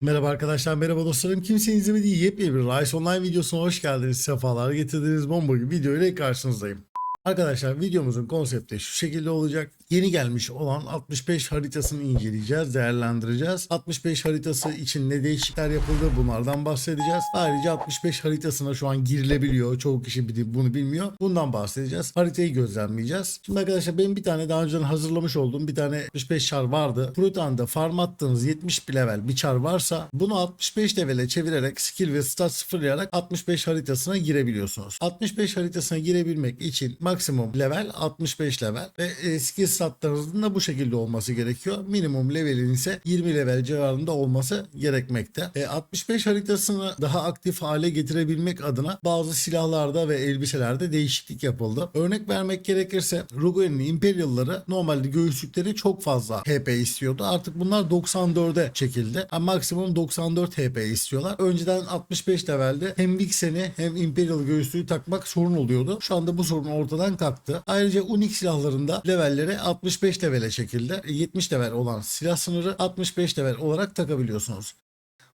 Merhaba arkadaşlar, merhaba dostlarım. Kimsenin izlemediği yepyeni bir Rise Online videosuna hoş geldiniz. Sefalar getirdiniz bomba gibi video ile karşınızdayım. Arkadaşlar videomuzun konsepti şu şekilde olacak. Yeni gelmiş olan 65 haritasını inceleyeceğiz, değerlendireceğiz. 65 haritası için ne değişiklikler yapıldı bunlardan bahsedeceğiz. Ayrıca 65 haritasına şu an girilebiliyor. Çoğu kişi bunu bilmiyor. Bundan bahsedeceğiz. Haritayı gözlemleyeceğiz. Şimdi arkadaşlar benim bir tane daha önceden hazırlamış olduğum bir tane 65 char vardı. Frutan'da farm attığınız 70 bir level bir char varsa bunu 65 levele çevirerek skill ve stat sıfırlayarak 65 haritasına girebiliyorsunuz. 65 haritasına girebilmek için maksimum level 65 level ve e, skill statlarınızın da bu şekilde olması gerekiyor. Minimum levelin ise 20 level civarında olması gerekmekte. E, 65 haritasını daha aktif hale getirebilmek adına bazı silahlarda ve elbiselerde değişiklik yapıldı. Örnek vermek gerekirse Ruguen'in Imperial'ları normalde göğüslükleri çok fazla HP istiyordu. Artık bunlar 94'e çekildi. Yani maksimum 94 HP istiyorlar. Önceden 65 levelde hem Vixen'i hem Imperial göğüslüğü takmak sorun oluyordu. Şu anda bu sorun ortadan kalktı. Ayrıca Unix silahlarında levelleri 65 levele çekildi. 70 level olan silah sınırı 65 level olarak takabiliyorsunuz.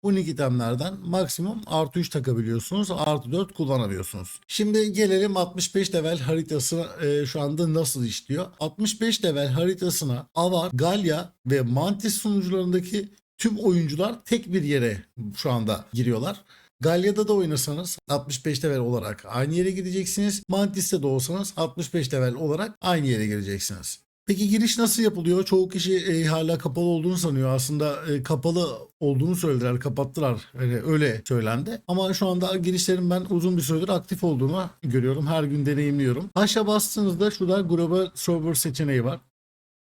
Unique itemlerden maksimum artı 3 takabiliyorsunuz. Artı 4 kullanabiliyorsunuz. Şimdi gelelim 65 level haritası e, şu anda nasıl işliyor? 65 level haritasına Avar, Galya ve Mantis sunucularındaki tüm oyuncular tek bir yere şu anda giriyorlar. Galya'da da oynasanız 65 level olarak aynı yere gideceksiniz. Mantis'te de olsanız 65 level olarak aynı yere gireceksiniz. Peki giriş nasıl yapılıyor? Çoğu kişi e, hala kapalı olduğunu sanıyor. Aslında e, kapalı olduğunu söylediler, kapattılar. Yani öyle söylendi. Ama şu anda girişlerin ben uzun bir süredir aktif olduğunu görüyorum. Her gün deneyimliyorum. Aşağı bastığınızda şurada Global Server seçeneği var.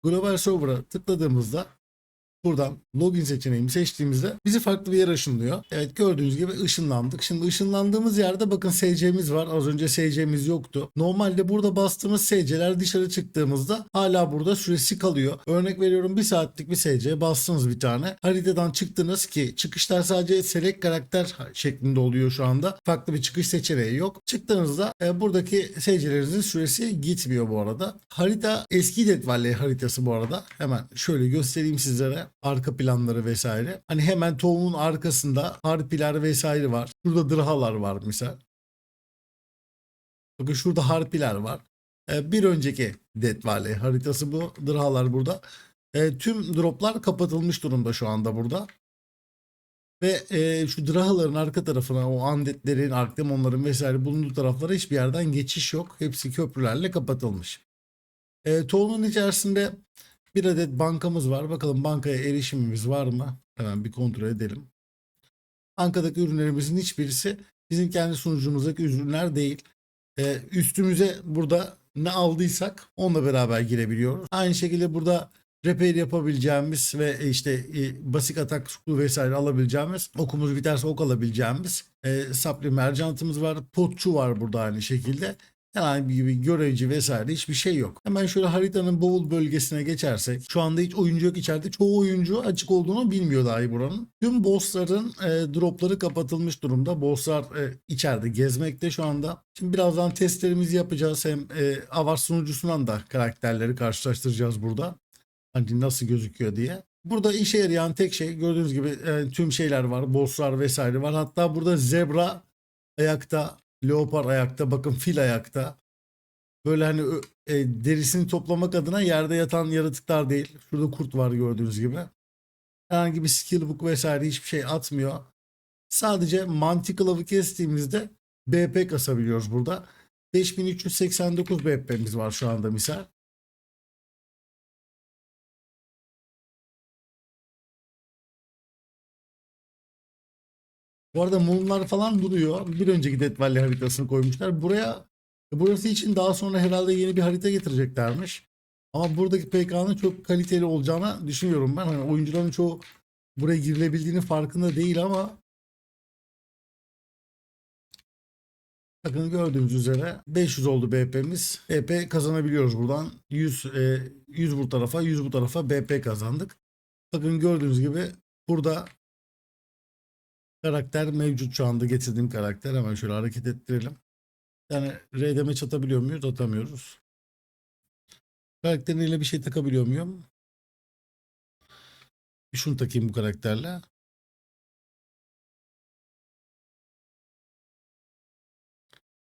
Global Server'a tıkladığımızda Buradan login seçeneğimi seçtiğimizde bizi farklı bir yer ışınlıyor. Evet gördüğünüz gibi ışınlandık. Şimdi ışınlandığımız yerde bakın SC'miz var. Az önce SC'miz yoktu. Normalde burada bastığımız SC'ler dışarı çıktığımızda hala burada süresi kalıyor. Örnek veriyorum bir saatlik bir SC bastınız bir tane. Haritadan çıktınız ki çıkışlar sadece select karakter şeklinde oluyor şu anda. Farklı bir çıkış seçeneği yok. Çıktığınızda e, buradaki SC'lerinizin süresi gitmiyor bu arada. Harita eski Dead Valley haritası bu arada. Hemen şöyle göstereyim sizlere arka planları vesaire. Hani hemen tohumun arkasında harpiler vesaire var. Şurada drhalar var misal. Bakın şurada harpiler var. Ee, bir önceki Dead Valley haritası bu. Drhalar burada. Ee, tüm droplar kapatılmış durumda şu anda burada. Ve e, şu drahaların arka tarafına o andetlerin, arkdemonların vesaire bulunduğu taraflara hiçbir yerden geçiş yok. Hepsi köprülerle kapatılmış. E, tohumun içerisinde bir adet bankamız var. Bakalım bankaya erişimimiz var mı? Hemen bir kontrol edelim. Bankadaki ürünlerimizin hiçbirisi bizim kendi sunucumuzdaki ürünler değil. Ee, üstümüze burada ne aldıysak onunla beraber girebiliyoruz. Aynı şekilde burada repair yapabileceğimiz ve işte e, basit atak suklu vesaire alabileceğimiz okumuz biterse ok alabileceğimiz e, sapli mercantımız var. Potçu var burada aynı şekilde. Herhangi bir görevci vesaire hiçbir şey yok. Hemen şöyle haritanın boğul bölgesine geçersek. Şu anda hiç oyuncu yok içeride. Çoğu oyuncu açık olduğunu bilmiyor dahi buranın. Tüm bossların e, dropları kapatılmış durumda. Bosslar e, içeride gezmekte şu anda. Şimdi birazdan testlerimizi yapacağız. Hem e, Avar sunucusundan da karakterleri karşılaştıracağız burada. Hani nasıl gözüküyor diye. Burada işe yarayan tek şey gördüğünüz gibi e, tüm şeyler var. Bosslar vesaire var. Hatta burada zebra ayakta Leopar ayakta bakın fil ayakta. Böyle hani e, derisini toplamak adına yerde yatan yaratıklar değil. Şurada kurt var gördüğünüz gibi. Herhangi bir skill book vesaire hiçbir şey atmıyor. Sadece mantıklı kestiğimizde BP kasabiliyoruz burada. 5389 BP'miz var şu anda misal. Bu arada mumlar falan duruyor. Bir önceki Death Valley haritasını koymuşlar. Buraya burası için daha sonra herhalde yeni bir harita getireceklermiş. Ama buradaki PK'nın çok kaliteli olacağını düşünüyorum ben. Hani oyuncuların çoğu buraya girilebildiğinin farkında değil ama Bakın gördüğünüz üzere 500 oldu BP'miz. BP kazanabiliyoruz buradan. 100 e, 100 bu tarafa, 100 bu tarafa BP kazandık. Bakın gördüğünüz gibi burada karakter mevcut şu anda getirdiğim karakter. Hemen şöyle hareket ettirelim. Yani R demeç atabiliyor muyuz? Atamıyoruz. Karakterin eline bir şey takabiliyor muyum? Bir şunu takayım bu karakterle.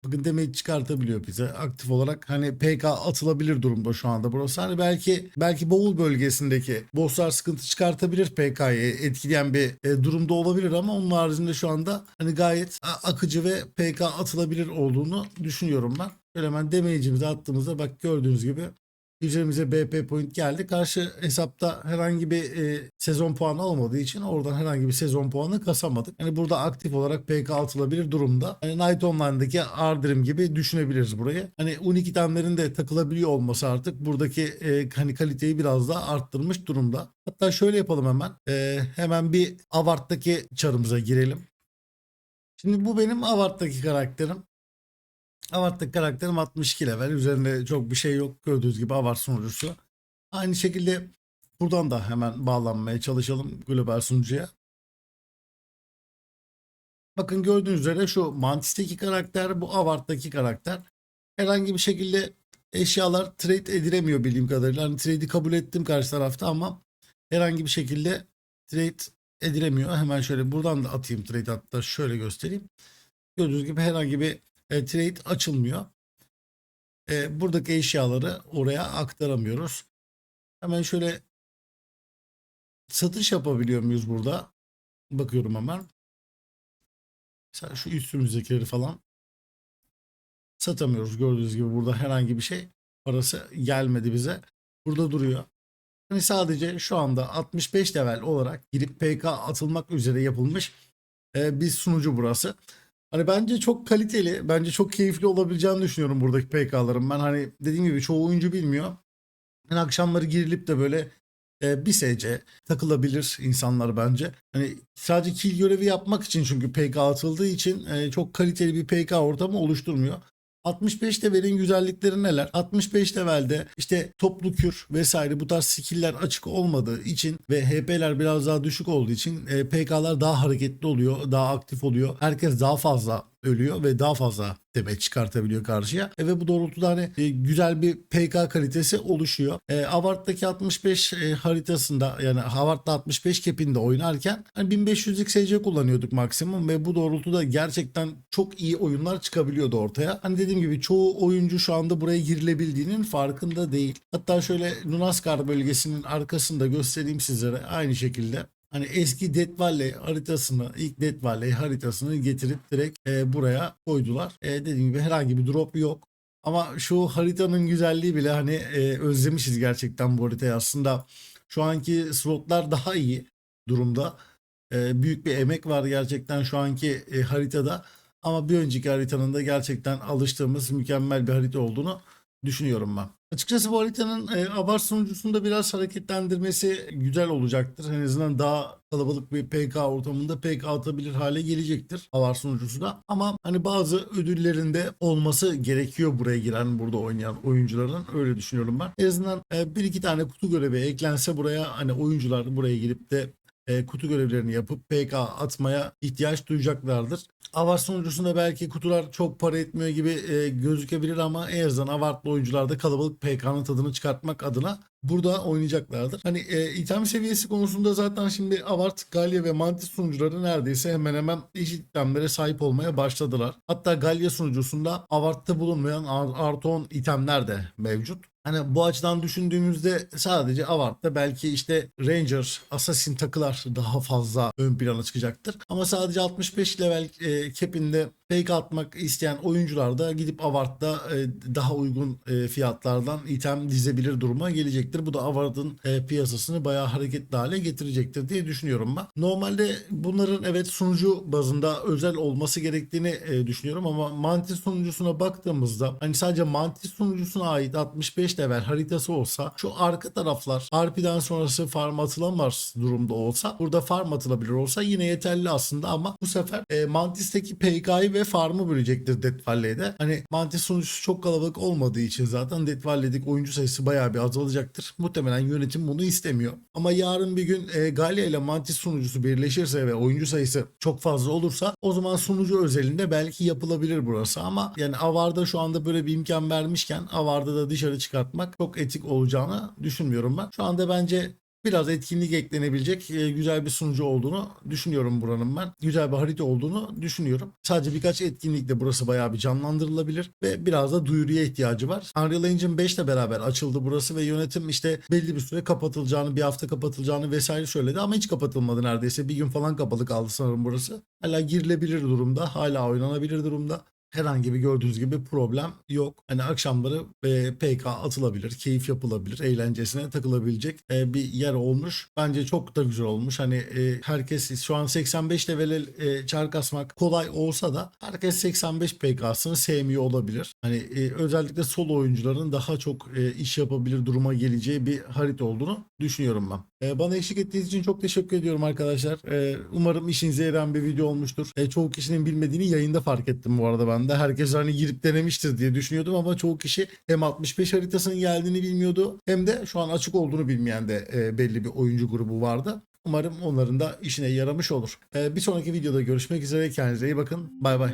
Bakın demeyi çıkartabiliyor bize aktif olarak. Hani PK atılabilir durumda şu anda burası. Hani belki belki Boğul bölgesindeki bosslar sıkıntı çıkartabilir PK'yı etkileyen bir e, durumda olabilir ama onun haricinde şu anda hani gayet akıcı ve PK atılabilir olduğunu düşünüyorum ben. Şöyle hemen damage'imizi attığımızda bak gördüğünüz gibi üzerimize BP point geldi. Karşı hesapta herhangi bir e, sezon puanı olmadığı için oradan herhangi bir sezon puanı kasamadık. Hani burada aktif olarak PK atılabilir durumda. Hani Night Online'daki Ardrim gibi düşünebiliriz burayı. Hani unik itemlerin de takılabiliyor olması artık buradaki e, hani kaliteyi biraz daha arttırmış durumda. Hatta şöyle yapalım hemen. E, hemen bir Avart'taki çarımıza girelim. Şimdi bu benim Avart'taki karakterim. Avart'taki karakterim 62 level. Üzerinde çok bir şey yok. Gördüğünüz gibi Avart sunucusu. Aynı şekilde buradan da hemen bağlanmaya çalışalım global sunucuya. Bakın gördüğünüz üzere şu Mantis'teki karakter bu Avart'taki karakter. Herhangi bir şekilde eşyalar trade edilemiyor bildiğim kadarıyla. Hani trade'i kabul ettim karşı tarafta ama herhangi bir şekilde trade edilemiyor. Hemen şöyle buradan da atayım trade hatta şöyle göstereyim. Gördüğünüz gibi herhangi bir e, trade açılmıyor. E, buradaki eşyaları oraya aktaramıyoruz. Hemen şöyle satış yapabiliyor muyuz burada? Bakıyorum hemen. Mesela şu üstümüzdekileri falan satamıyoruz. Gördüğünüz gibi burada herhangi bir şey parası gelmedi bize. Burada duruyor. Hani sadece şu anda 65 level olarak girip PK atılmak üzere yapılmış e, bir sunucu burası. Hani bence çok kaliteli, bence çok keyifli olabileceğini düşünüyorum buradaki PK'ların. Ben hani dediğim gibi çoğu oyuncu bilmiyor. Yani akşamları girilip de böyle e, bir SC takılabilir insanlar bence. Hani sadece kill görevi yapmak için çünkü PK atıldığı için e, çok kaliteli bir PK ortamı oluşturmuyor. 65 level'in güzellikleri neler? 65 levelde işte toplu kür vesaire bu tarz skill'ler açık olmadığı için ve HP'ler biraz daha düşük olduğu için e, PK'lar daha hareketli oluyor, daha aktif oluyor. Herkes daha fazla ölüyor ve daha fazla tepe çıkartabiliyor karşıya. E, ve bu doğrultuda hani e, güzel bir PK kalitesi oluşuyor. E, Avart'taki 65 e, haritasında yani Avart'ta 65 kepinde oynarken hani 1500'lik SC kullanıyorduk maksimum ve bu doğrultuda gerçekten çok iyi oyunlar çıkabiliyordu ortaya. Hani dediğim gibi çoğu oyuncu şu anda buraya girilebildiğinin farkında değil. Hatta şöyle Lunaskar bölgesinin arkasında göstereyim sizlere aynı şekilde. Hani eski Death Valley haritasını, ilk Death Valley haritasını getirip direkt e, buraya koydular. E, dediğim gibi herhangi bir drop yok. Ama şu haritanın güzelliği bile hani e, özlemişiz gerçekten bu haritayı. Aslında şu anki slotlar daha iyi durumda. E, büyük bir emek var gerçekten şu anki e, haritada. Ama bir önceki haritanın da gerçekten alıştığımız mükemmel bir harita olduğunu düşünüyorum ben. Açıkçası bu haritanın e, Abar sunucusunda biraz hareketlendirmesi güzel olacaktır. En azından daha kalabalık bir PK ortamında PK atabilir hale gelecektir Avar sunucusu da. Ama hani bazı ödüllerinde olması gerekiyor buraya giren burada oynayan oyuncuların. Öyle düşünüyorum ben. En azından e, bir iki tane kutu görevi eklense buraya hani oyuncular buraya girip de e, kutu görevlerini yapıp PK atmaya ihtiyaç duyacaklardır. Avart sunucusunda belki kutular çok para etmiyor gibi e, gözükebilir ama en azından Avartlı oyuncular da kalabalık PK'nın tadını çıkartmak adına burada oynayacaklardır. Hani e, item seviyesi konusunda zaten şimdi Avart, Galya ve Mantis sunucuları neredeyse hemen hemen eşit itemlere sahip olmaya başladılar. Hatta Galya sunucusunda Avart'ta bulunmayan art- artı 10 itemler de mevcut. Hani bu açıdan düşündüğümüzde sadece Avart'ta belki işte Ranger, Assassin takılar daha fazla ön plana çıkacaktır. Ama sadece 65 level e, cap'inde fake atmak isteyen oyuncular da gidip Avart'ta e, daha uygun e, fiyatlardan item dizebilir duruma gelecektir. Bu da Avart'ın e, piyasasını bayağı hareketli hale getirecektir diye düşünüyorum ben. Normalde bunların evet sunucu bazında özel olması gerektiğini düşünüyorum ama Mantis sunucusuna baktığımızda hani sadece Mantis sunucusuna ait 65 level haritası olsa şu arka taraflar RP'den sonrası farm atılamaz durumda olsa burada farm atılabilir olsa yine yeterli aslında ama bu sefer Mantis'teki PK'yı ve farmı bölecektir Death Valley'de. Hani Mantis sunucusu çok kalabalık olmadığı için zaten Death Valley'deki oyuncu sayısı bayağı bir azalacaktır. Muhtemelen yönetim bunu istemiyor. Ama yarın bir gün e, Galya ile Mantis sunucusu birleşirse ve oyuncu sayısı çok fazla olursa o zaman sunucu özelinde belki yapılabilir burası ama yani Avar'da şu anda böyle bir imkan vermişken Avar'da da dışarı çıkartmak çok etik olacağını düşünmüyorum ben. Şu anda bence biraz etkinlik eklenebilecek e, güzel bir sunucu olduğunu düşünüyorum buranın ben. Güzel bir harita olduğunu düşünüyorum. Sadece birkaç etkinlikle burası bayağı bir canlandırılabilir ve biraz da duyuruya ihtiyacı var. Unreal Engine 5 ile beraber açıldı burası ve yönetim işte belli bir süre kapatılacağını, bir hafta kapatılacağını vesaire söyledi ama hiç kapatılmadı neredeyse. Bir gün falan kapalı kaldı sanırım burası. Hala girilebilir durumda, hala oynanabilir durumda herhangi bir gördüğünüz gibi problem yok. Hani akşamları e, PK atılabilir, keyif yapılabilir, eğlencesine takılabilecek e, bir yer olmuş. Bence çok da güzel olmuş. Hani e, herkes şu an 85 level'e e, çark asmak kolay olsa da herkes 85 PK'sını sevmiyor olabilir. Hani e, özellikle solo oyuncuların daha çok e, iş yapabilir duruma geleceği bir harita olduğunu düşünüyorum ben. E, bana eşlik ettiğiniz için çok teşekkür ediyorum arkadaşlar. E, umarım işinize yarayan bir video olmuştur. E, çoğu kişinin bilmediğini yayında fark ettim bu arada ben de. Herkes hani girip denemiştir diye düşünüyordum ama çoğu kişi hem 65 haritasının geldiğini bilmiyordu hem de şu an açık olduğunu bilmeyen de e, belli bir oyuncu grubu vardı. Umarım onların da işine yaramış olur. E, bir sonraki videoda görüşmek üzere. Kendinize iyi bakın. Bay bay.